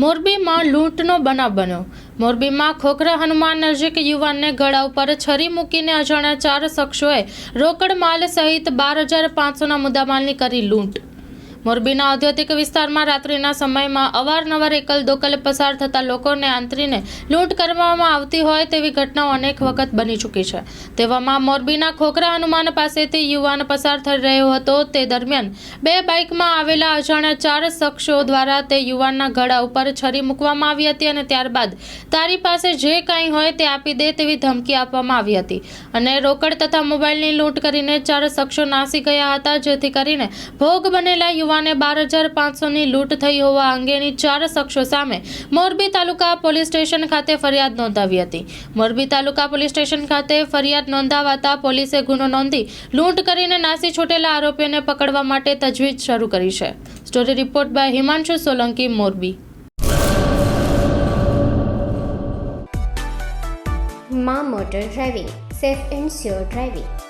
મોરબીમાં લૂંટનો બનાવ બન્યો. મોરબીમાં ખોખરા હનુમાન નજીક યુવાનને ગળા ઉપર છરી મૂકીને અજાણ્યા ચાર શખ્સોએ રોકડ માલ સહિત બાર હજાર પાંચસોના મુદ્દામાલની કરી લૂંટ. મોરબીના ઔદ્યોગિક વિસ્તારમાં રાત્રિના સમયમાં અવારનવાર એકલ દોકલ પસાર થતા લોકોને આંતરીને લૂંટ કરવામાં આવતી હોય તેવી ઘટનાઓ અનેક વખત બની ચૂકી છે. તેવામાં મોરબીના ખોખરા હનુમાન પાસેથી યુવાન પસાર થઈ રહ્યો હતો. તે દરમિયાન બે બાઇકમાં આવેલા અજાણ્યા ચાર શખ્સો દ્વારા તે યુવાનના ગળા ઉપર છરી મૂકવામાં આવી હતી અને ત્યારબાદ તારી પાસે જે કાંઈ હોય તે આપી દે તેવી ધમકી આપવામાં આવી હતી. અને રોકડ તથા મોબાઈલની લૂંટ કરીને ચાર શખ્સો નાસી ગયા હતા. જેથી કરીને ભોગ બનેલા યુવાને બાર હજાર પાંચસોની લૂંટ થઈ હોવા અંગેની ચાર શખ્સો સામે મોરબી તાલુકા પોલીસ સ્ટેશન ખાતે ફરિયાદ નોંધાવી હતી. મોરબી તાલુકા પોલીસ સ્ટેશન ખાતે ફરિયાદ નોંધાવાતા પોલીસે ગુનો નોંધી લૂંટ કરીને નાસી છૂટેલા આરોપીઓને પકડવા માટે તજવીજ શરૂ કરી છે. Story report by Himanshu Solanki, Morbi. માં motor driving, safe and sure driving.